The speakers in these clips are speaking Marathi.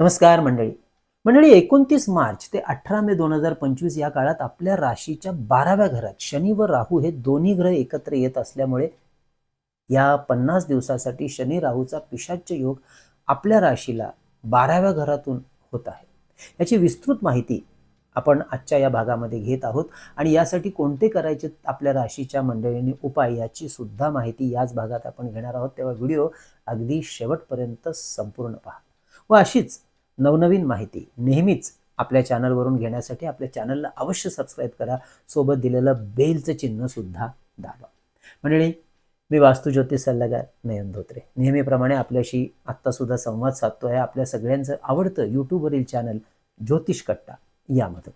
नमस्कार मंडळी. मंडळी एकोणतीस मार्च ते अठरा मे दोन हजार पंचवीस या काळात आपल्या राशीच्या बाराव्या घरात शनी व राहू हे दोन्ही ग्रह एकत्र येत असल्यामुळे या पन्नास दिवसासाठी शनी राहूचा पिशाच्य योग आपल्या राशीला बाराव्या घरातून होत आहे. याची विस्तृत माहिती आपण आजच्या या भागामध्ये घेत आहोत आणि यासाठी कोणते करायचे आपल्या राशीच्या मंडळींनी उपाय याची सुद्धा माहिती याच भागात आपण घेणार आहोत. तेव्हा व्हिडिओ अगदी शेवटपर्यंत संपूर्ण पहा. व अशीच नवनवीन माहिती नेहमीच आपल्या चॅनलवरून घेण्यासाठी आपल्या चॅनलला अवश्य सबस्क्राईब करा. सोबत दिलेलं बेलचं चिन्ह सुद्धा दाबा. मंडळी मी वास्तुज्योतिष सल्लागार नयन धोत्रे. नेहमीप्रमाणे आपल्याशी आत्तासुद्धा संवाद साधतो आहे आपल्या सगळ्यांचं आवडतं यूट्यूबवरील चॅनल ज्योतिष कट्टा यामधून.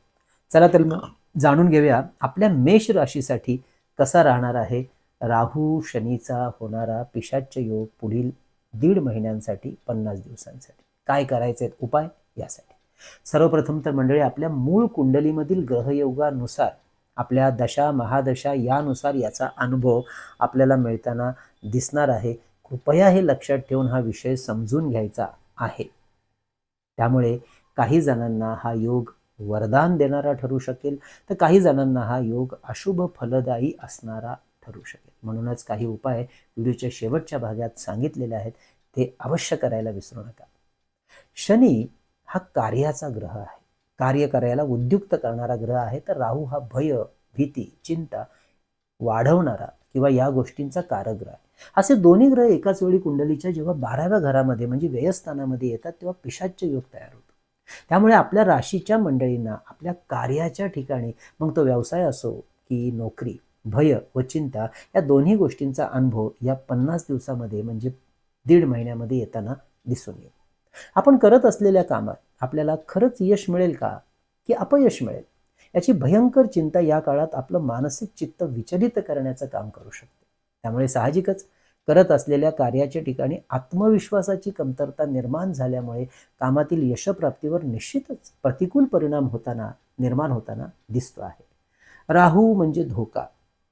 चला तर मग जाणून घेऊया आपल्या मेष राशीसाठी कसा राहणार आहे? राहू शनीचा होणारा पिशाच्य योग पुढील दीड महिन्यांसाठी पन्नास दिवसांसाठी. काय करायचे आहेत उपाय यासाठी. सर्वप्रथम तर मंडळी आपल्या मूळ कुंडलीमधील ग्रहयोगानुसार आपल्या दशा महादशा यानुसार याचा अनुभव आपल्याला मिळताना दिसणार आहे. कृपया हे लक्षात ठेवून हा विषय समजून घ्यायचा आहे. त्यामुळे काही जणांना हा योग वरदान देणारा ठरू शकेल तर काही जणांना हा योग अशुभ फलदायी असणारा ठरू शकेल. म्हणूनच काही उपाय व्हिडिओच्या शेवटच्या भागात सांगितलेले आहेत ते अवश्य करायला विसरू नका. शनी हा कार्याचा ग्रह आहे. कार्य करायला उद्युक्त करणारा ग्रह आहे. तर राहू हा भय भीती चिंता वाढवणारा किंवा या गोष्टींचा कारग्रह आहे. असे दोन्ही ग्रह एकाच वेळी कुंडलीच्या जेव्हा बाराव्या घरामध्ये म्हणजे व्ययस्थानामध्ये येतात तेव्हा पिशाच्य योग तयार होतो. त्यामुळे आपल्या राशीच्या मंडळींना आपल्या कार्याच्या ठिकाणी मग तो व्यवसाय असो की नोकरी भय व चिंता या दोन्ही गोष्टींचा अनुभव या पन्नास दिवसामध्ये म्हणजे दीड महिन्यामध्ये येताना दिसून येईल आपण करत असलेल्या कामात आपल्याला खरंच यश मिळेल का? की अपयश मिळेल? याची भयंकर चिंता या काळात आपलं मानसिक चित्त विचलित करण्याचं काम करू शकते. त्यामुळे साहजिकच करत असलेल्या कार्याच्या ठिकाणी आत्मविश्वासाची कमतरता निर्माण झाल्यामुळे कामातील यशप्राप्तीवर निश्चितच प्रतिकूल परिणाम होताना निर्माण होताना दिसतो आहे. राहू म्हणजे धोका.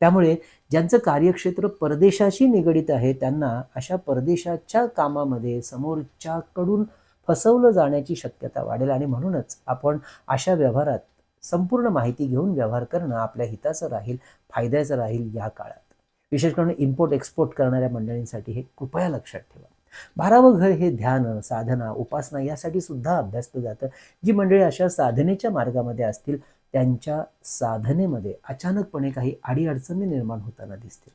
त्यामुळे ज्यांचं कार्यक्षेत्र परदेशाशी निगडित आहे त्यांना अशा परदेशाच्या कामामध्ये समोरच्याकडून फसवलं जाण्याची शक्यता वाढेल. आणि म्हणूनच आपण अशा व्यवहारात संपूर्ण माहिती घेऊन व्यवहार करणं आपल्या हिताचं राहील फायद्याचं राहील या काळात. विशेष करून इम्पोर्ट एक्सपोर्ट करणाऱ्या मंडळींसाठी हे कृपया लक्षात ठेवा. बारावं घर हे ध्यान साधना उपासना यासाठी सुद्धा अभ्यासलं जातं. जी मंडळी अशा साधनेच्या मार्गामध्ये असतील त्यांच्या साधनेमध्ये अचानकपणे काही अडीअडचणी निर्माण होताना दिसतील.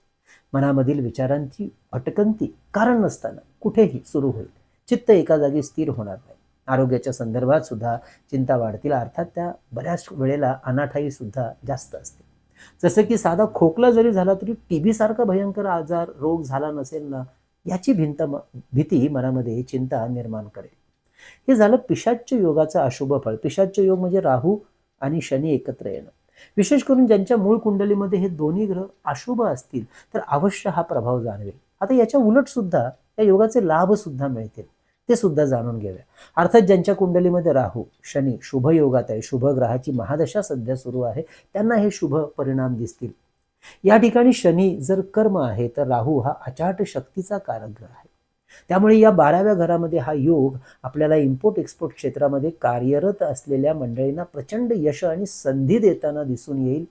मनामधील विचारांची भटकंती कारण नसताना कुठेही सुरू होईल. चित्त एका जागी स्थिर होणार नाही. आरोग्याच्या संदर्भात सुद्धा चिंता वाढतील अर्थात त्या बऱ्याच वेळेला अनाठाई सुद्धा जास्त असते जसं की साधा खोकला जरी झाला तरी टी बी सारखा भयंकर आजार रोग झाला नसेल ना याची भिंत भीती मनामध्ये चिंता निर्माण करेल. हे झालं पिशाच्य योगाचं अशुभ फळ. पिशाच्य योग म्हणजे राहू आणि शनी एकत्र येणं. विशेष करून ज्यांच्या मूळ कुंडलीमध्ये हे दोन्ही ग्रह अशुभ असतील तर अवश्य हा प्रभाव जाणवेल. आता याच्या उलट सुद्धा या योगाचे लाभ सुद्धा मिळतील. ते सुद्धा जाणून घेऊया. अर्थात ज्यांच्या कुंडलीमध्ये राहू शनी शुभ योगात आहे शुभ ग्रहाची महादशा सध्या सुरू आहे त्यांना हे शुभ परिणाम दिसतील. या ठिकाणी शनी जर कर्म आहे तर राहू हा अचाट शक्तीचा कारक ग्रह आहे. त्यामुळे या बाराव्या घरामध्ये हा योग आपल्याला इम्पोर्ट एक्सपोर्ट क्षेत्रामध्ये कार्यरत असलेल्या मंडळींना प्रचंड यश आणि संधी देताना दिसून येईल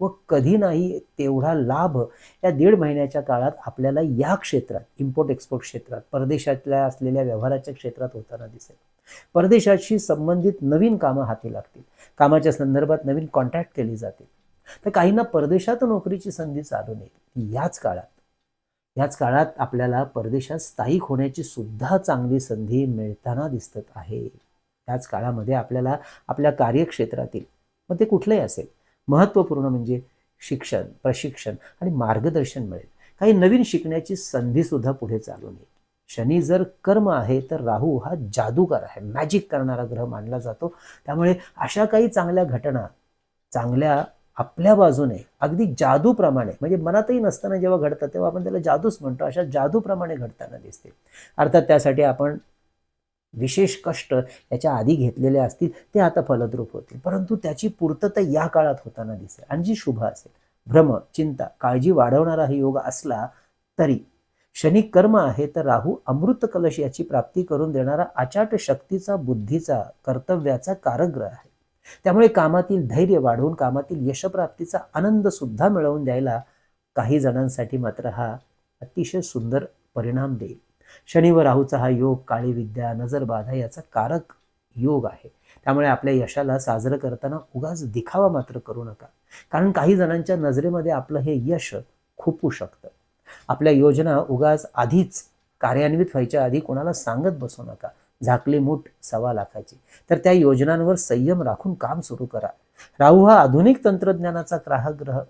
व कधी नाही तेवढा लाभ या दीड महिन्याच्या काळात आपल्याला या क्षेत्रात इम्पोर्ट एक्सपोर्ट क्षेत्रात परदेशातल्या असलेल्या व्यवहाराच्या क्षेत्रात होताना दिसेल. परदेशाशी संबंधित नवीन कामं हाती लागतील. कामाच्या संदर्भात नवीन कॉन्टॅक्ट केली जातील. तर काहींना परदेशात नोकरीची संधी चालून येईल याच काळात याच काळात आपल्याला परदेशात स्थायिक होण्याची सुद्धा चांगली संधी मिळताना दिसत आहे. त्याच काळामध्ये आपल्याला आपल्या कार्यक्षेत्रातील मग ते कुठलंही असेल महत्त्वपूर्ण म्हणजे शिक्षण प्रशिक्षण आणि मार्गदर्शन मिळेल. काही नवीन शिकण्याची संधीसुद्धा पुढे चालून येईल शनी जर कर्म आहे तर राहू हा जादूगार आहे. मॅजिक करणारा ग्रह मानला जातो. त्यामुळे अशा काही चांगल्या घटना चांगल्या आपल्या बाजूने अगदी जादूप्रमाणे म्हणजे मनातही नसताना जेव्हा घडतं तेव्हा आपण त्याला जादूच म्हणतो. अशा जादूप्रमाणे घडताना दिसते. अर्थात त्यासाठी आपण विशेष कष्ट याच्या आधी घेतलेले असतील ते आता फलद्रूप होतील. परंतु त्याची पूर्तता या काळात होताना दिसेल. आणि जी शुभ असेल भ्रम चिंता काळजी वाढवणारा हा योग असला तरी शनी कर्म आहे तर राहू अमृत कलश याची प्राप्ती करून देणारा अचाट शक्तीचा बुद्धीचा कर्तव्याचा कारग्रह आहे. त्यामुळे कामातील धैर्य वाढवून कामातील यशप्राप्तीचा आनंद सुद्धा मिळवून द्यायला काही जणांसाठी मात्र हा अतिशय सुंदर परिणाम देईल. शनी व राहूचा हा योग काळी विद्या नजरबाधा याचा कारक योग आहे. त्यामुळे आपल्या यशाला साजरं करताना उगाच दिखावा मात्र करू नका. कारण काही जणांच्या नजरेमध्ये आपलं हे यश खुपू शकतं. आपल्या योजना उगाच आधीच कार्यान्वित व्हायच्या आधी कोणाला सांगत बसू नका. झाकली मूठ सव्वा लाखाची. तर त्या योजनांवर संयम राखून काम सुरू करा. राहू हा आधुनिक तंत्रज्ञानाचा ग्राहग्रह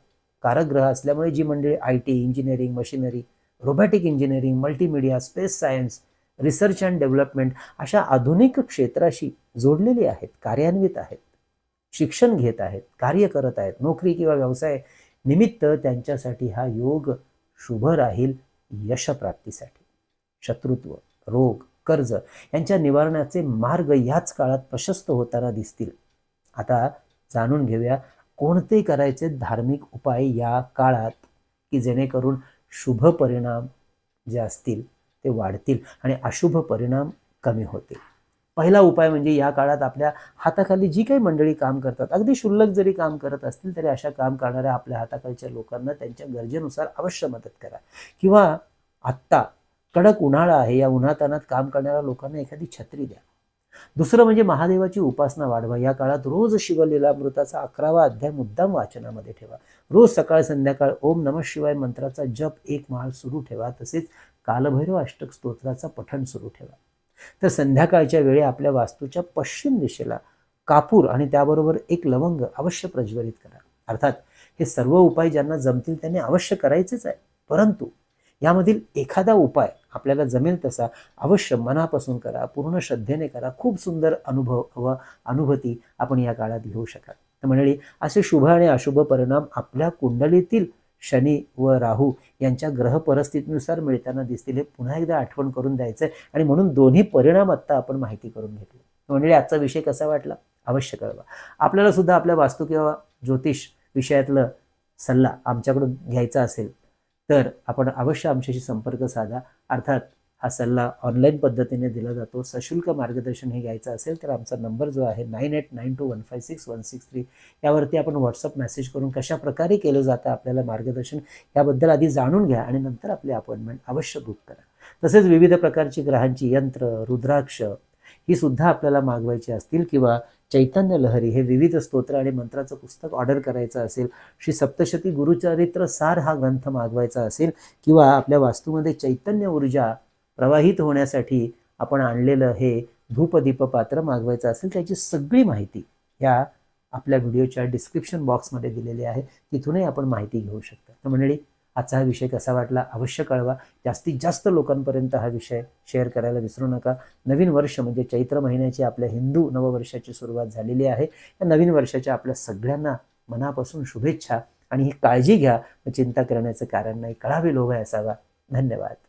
कारग्रह असल्यामुळे जी मंडळी I T engineering machinery robotic engineering multimedia space science research and development अशा आधुनिक क्षेत्राशी जोडलेली आहेत कार्यान्वित आहेत शिक्षण घेत आहेत कार्य करत आहेत नोकरी किंवा व्यवसाय निमित्त त्यांच्यासाठी हा योग शुभ राहील यशप्राप्तीसाठी. शत्रुत्व रोग कर्ज यांच्या निवारणाचे मार्ग याच काळात प्रशस्त होताना दिसतील. आता जाणून घेऊया कोणते करायचे धार्मिक उपाय या काळात की जेणेकरून शुभ परिणाम जे असतील ते वाढतील आणि अशुभ परिणाम कमी होतील. पहिला उपाय म्हणजे या काळात आपल्या हाताखाली जी काही मंडळी काम करतात अगदी शुल्लक जरी काम करत असतील तरी अशा काम करणाऱ्या आपल्या हाताखालच्या लोकांना त्यांच्या गरजेनुसार अवश्य मदत करा. किंवा आत्ता कडक उन्हाळा आहे या उन्हातानात काम करणाऱ्या लोकांना एखादी छत्री द्या. दुसरं म्हणजे महादेवाची उपासना वाढवा. या काळात रोज शिवलीलामृताचा अकरावा अध्याय मुद्दाम वाचनामध्ये ठेवा. रोज सकाळ संध्याकाळ ओम नम शिवाय मंत्राचा जप एक माळ सुरू ठेवा. तसेच कालभैरव अष्टक स्तोत्राचा पठण सुरू ठेवा. तर संध्याकाळच्या वेळी आपल्या वास्तूच्या पश्चिम दिशेला कापूर आणि त्याबरोबर एक लवंग अवश्य प्रज्वलित करा. अर्थात हे सर्व उपाय ज्यांना जमतील त्यांनी अवश्य करायचेच आहे. परंतु यामधील एखादा उपाय आपल्याला जमेल तसा अवश्य मनापासून करा पूर्ण श्रद्धेने करा. खूप सुंदर अनुभव व अनुभूती आपण या काळात घेऊ शकाल. तर मंडळी असे शुभ आणि अशुभ परिणाम आपल्या कुंडलीतील शनी व राहू यांच्या ग्रह परिस्थितीनुसार मिळताना दिसतील हे पुन्हा एकदा आठवण करून द्यायचं आहे आणि म्हणून दोन्ही परिणाम आत्ता आपण माहिती करून घेतले. म्हणजे आजचा विषय कसा वाटला? अवश्य कळवा. आपल्याला सुद्धा आपल्या वास्तू किंवा ज्योतिष विषयातलं सल्ला आमच्याकडून घ्यायचा असेल तर आपण अवश्य आमच्याशी संपर्क साधा. अर्थात हा सल्ला ऑनलाईन पद्धतीने दिला जातो. सशुल्क मार्गदर्शन हे घ्यायचं असेल तर आमचा नंबर जो आहे nine eight nine two one five six one six three यावरती आपण व्हॉट्सअप मेसेज करून कशा प्रकारे केलं जातं आपल्याला मार्गदर्शन याबद्दल आधी जाणून घ्या आणि नंतर आपली अपॉइंटमेंट अवश्य बुक करा. तसेच विविध प्रकारची ग्रहांची यंत्र रुद्राक्ष ही सुद्धा आपल्याला मागवायची असतील किंवा चैतन्य लहरी हे विविध स्तोत्र आणि मंत्राचं पुस्तक ऑर्डर करायचं असेल श्री सप्तशती गुरुचरित्र सार हा ग्रंथ मागवायचा असेल किंवा आपल्या वास्तूमध्ये चैतन्य ऊर्जा प्रवाहित होण्यासाठी आपण आणलेलं हे धूपदीप पात्र मागवायचं असेल त्याची सगळी माहिती या आपल्या व्हिडिओच्या डिस्क्रिप्शन बॉक्समध्ये दिलेली आहे. तिथूनही आपण माहिती घेऊ शकता. तर मंडळी आजचा हा विषय कसा वाटला अवश्य कळवा. जास्तीत जास्त लोकांपर्यंत हा विषय शेअर करायला विसरू नका. नवीन वर्ष म्हणजे चैत्र महिन्याची आपल्या हिंदू नववर्षाची सुरुवात झालेली आहे. या नवीन वर्षाच्या आपल्या सगळ्यांना मनापासून शुभेच्छा आणि ही काळजी घ्या. चिंता करण्याचं कारण नाही. कळावे लोभ असावा. धन्यवाद.